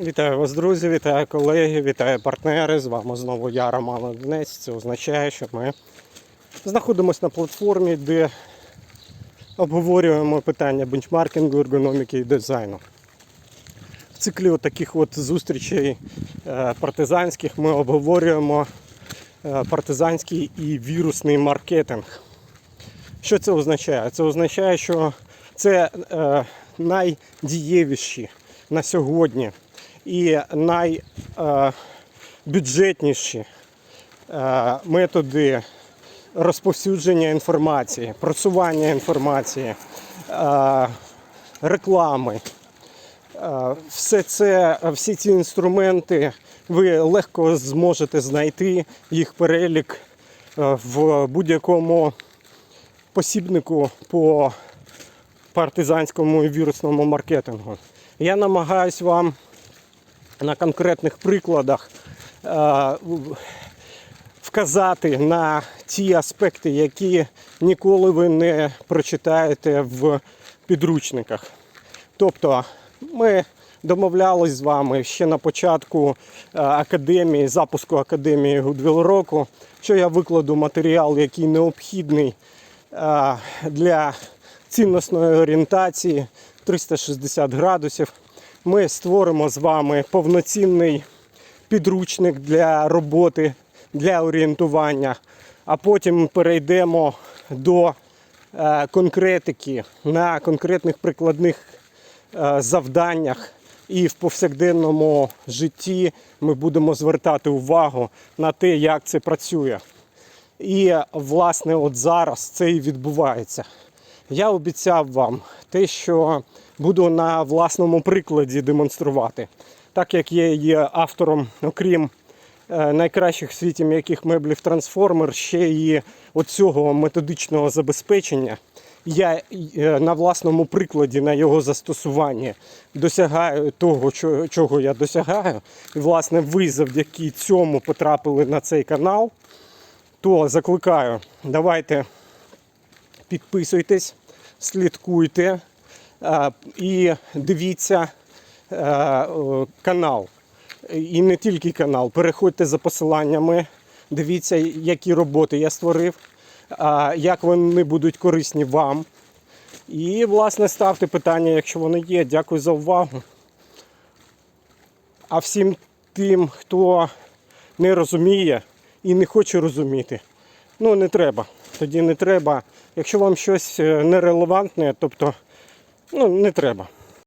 Вітаю вас, друзі, вітаю колеги, вітаю партнери. З вами знову я, Роман Одинець. Це означає, що ми знаходимося на платформі, де обговорюємо питання бенчмаркінгу, ергономіки і дизайну. В циклі таких от зустрічей е, партизанських ми обговорюємо е, партизанський і вірусний маркетинг. Що це означає? Це означає, що це е, найдієвіші на сьогодні і найбюджетніші е, методи розповсюдження інформації, просування інформації, е, реклами. Е, Все це, всі ці інструменти ви легко зможете знайти їх перелік в будь-якому посібнику по партизанському і вірусному маркетингу. Я намагаюсь вам на конкретних прикладах е, вказати на ті аспекти, які ніколи ви не прочитаєте в підручниках. Тобто ми домовлялись з вами ще на початку е, академії, запуску академії Goodwill року, що я викладу матеріал, який необхідний е, для цінностної орієнтації 360 градусів. Ми створимо з вами повноцінний підручник для роботи, для орієнтування, а потім перейдемо до е, конкретики на конкретних прикладних е, завданнях. І в повсякденному житті ми будемо звертати увагу на те, як це працює. І власне, от зараз це і відбувається. Я обіцяв вам те, що буду на власному прикладі демонструвати. Так як я є автором, окрім е, найкращих в світі м'яких меблів трансформер, ще і оцього методичного забезпечення. Я е, на власному прикладі на його застосуванні досягаю того, чого я досягаю. І, власне, ви завдяки цьому потрапили на цей канал. То закликаю, давайте підписуйтесь, слідкуйте е, і дивіться е, канал. І не тільки канал. Переходьте за посиланнями, дивіться, які роботи я створив, як вони будуть корисні вам. І, власне, ставте питання, якщо вони є. Дякую за увагу. А всім тим, хто не розуміє і не хоче розуміти, ну не треба. Тоді не треба. Якщо вам щось е, нерелевантне, тобто ну, не треба.